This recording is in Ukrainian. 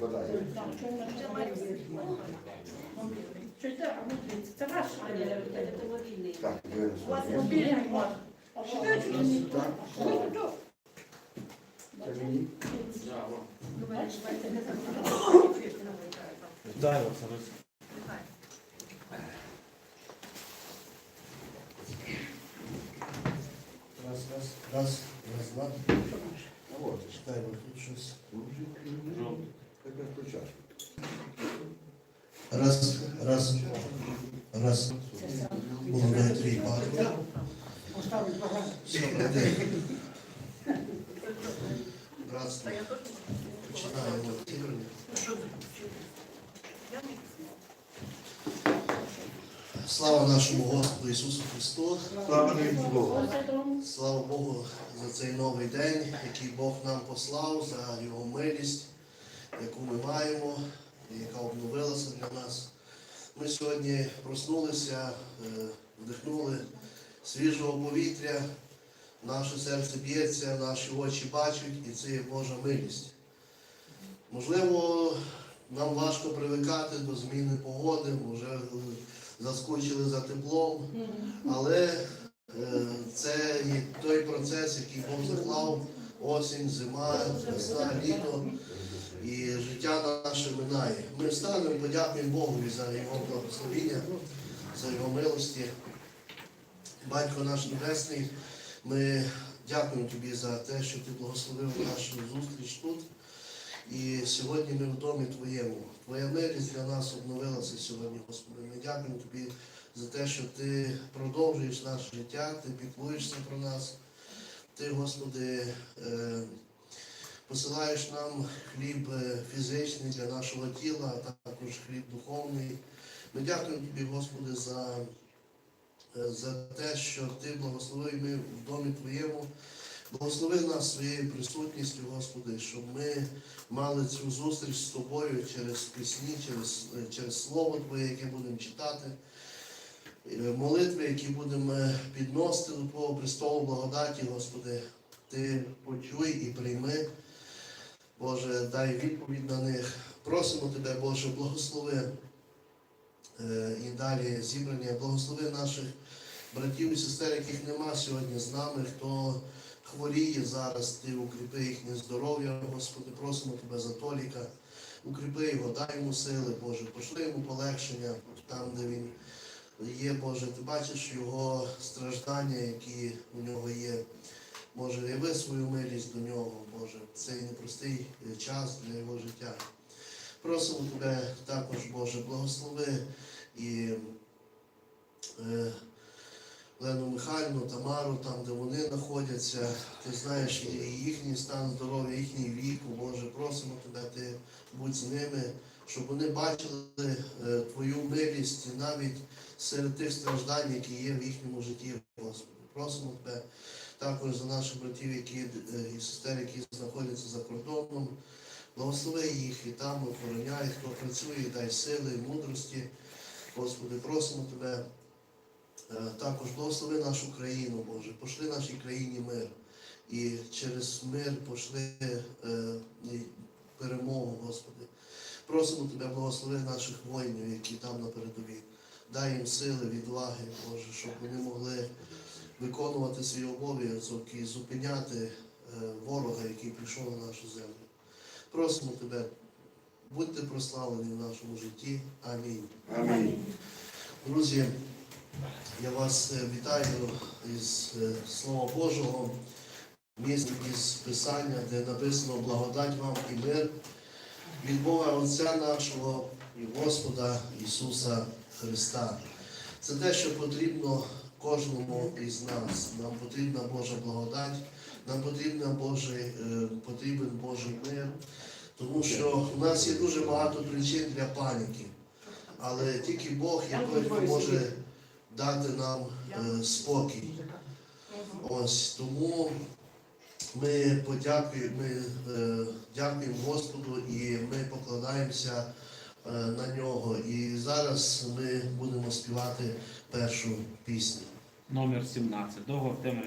хватає. Так, що вона ще має? Що це? А, ну, дивіться, Це ваш автомобіль. Так, ви У вас мобільний ваш. А що ви чуєте? Так. Ну, то. Це мені? Вітаю вас, Олег. Раз, раз, раз, раз, два. А от, Читаємо Раз, раз, раз. Молодой твій батько. Братство. Починаємо. Слава нашому Господу Ісусу Христу. Слава Богу. Слава Богу за цей новий день, який Бог нам послав, за Його милість, яку ми маємо, яка обновилася для нас. Ми сьогодні проснулися, е, вдихнули свіжого повітря, наше серце б'ється, наші очі бачать, і це є Божа милість. Можливо, нам важко привикати до зміни погоди, вже е, заскучили за теплом, але Е, Це є той процес, який Бог заклав, осінь, зима, весна, літо, і життя наше минає. Ми встанемо, подякуємо Богу за Його благословіння, за Його милості. Батько наш Небесний, ми дякуємо Тобі за те, що Ти благословив нашу зустріч тут. І сьогодні ми в домі Твоєму. Твоя милість для нас обновилася сьогодні, Господи. Ми дякуємо Тобі за те, що Ти продовжуєш наше життя, Ти піклуєшся про нас. Ти, Господи, е, посилаєш нам хліб е, фізичний для нашого тіла, а також хліб духовний. Ми дякуємо Тобі, Господи, за, е, за те, що Ти благословив ми в домі Твоєму. Благослови нас своєю присутністю, Господи, щоб ми мали цю зустріч з Тобою через пісні, через, е, через Слово Твоє, яке будемо читати. Молитви, які будемо підносити до Твого престолу благодаті, Господи, Ти почуй і прийми. Боже, дай відповідь на них. Просимо Тебе, Боже, благослови е, і далі зібрання, благослови наших братів і сестер, яких нема сьогодні з нами, хто хворіє зараз, Ти укріпи їхнє здоров'я, Господи, просимо Тебе за Толіка, укріпи його, дай йому сили, Боже, пошли йому полегшення там, де він є, Боже, ти бачиш його страждання, які у нього є. Боже, яви свою милість до нього, Боже, в цей непростий е, час для його життя. Просимо Тебе також, Боже, благослови і е, Лену Михайлівну, Тамару, там, де вони знаходяться. Ти знаєш їхній стан здоров'я, їхній вік, Боже, просимо Тебе, Ти будь з ними, щоб вони бачили е, Твою милість навіть серед тих страждань, які є в їхньому житті, Господи. Просимо Тебе також за наших братів, які е, і сестер, які знаходяться за кордоном. Благослови їх і там охороняй, хто працює, дай сили і мудрості. Господи, просимо Тебе. е, Також благослови нашу країну, Боже, пошли нашій країні мир. І через мир пошли е, перемогу, Господи. Просимо Тебе, благослови наших воїнів, які там на передовій. Дай їм сили, відваги, Боже, щоб вони могли виконувати свій обов'язок і зупиняти е, ворога, який прийшов на нашу землю. Просимо Тебе, будьте прославлені в нашому житті. Амінь. Амінь. Друзі, я вас е, вітаю із е, Слова Божого, місць із Писання, де написано благодать вам і мир від Бога Отця нашого і Господа Ісуса Христа. Це те, що потрібно кожному із нас. Нам потрібна Божа благодать, нам потрібна Божий, е, потрібен Божий мир, тому що в нас є дуже багато причин для паніки. Але тільки Бог є може дати нам е, спокій. Ось тому ми подякуємо, ми е, дякуємо Господу і ми покладаємося на нього. І зараз ми будемо співати першу пісню. Номер 17. Довго в темі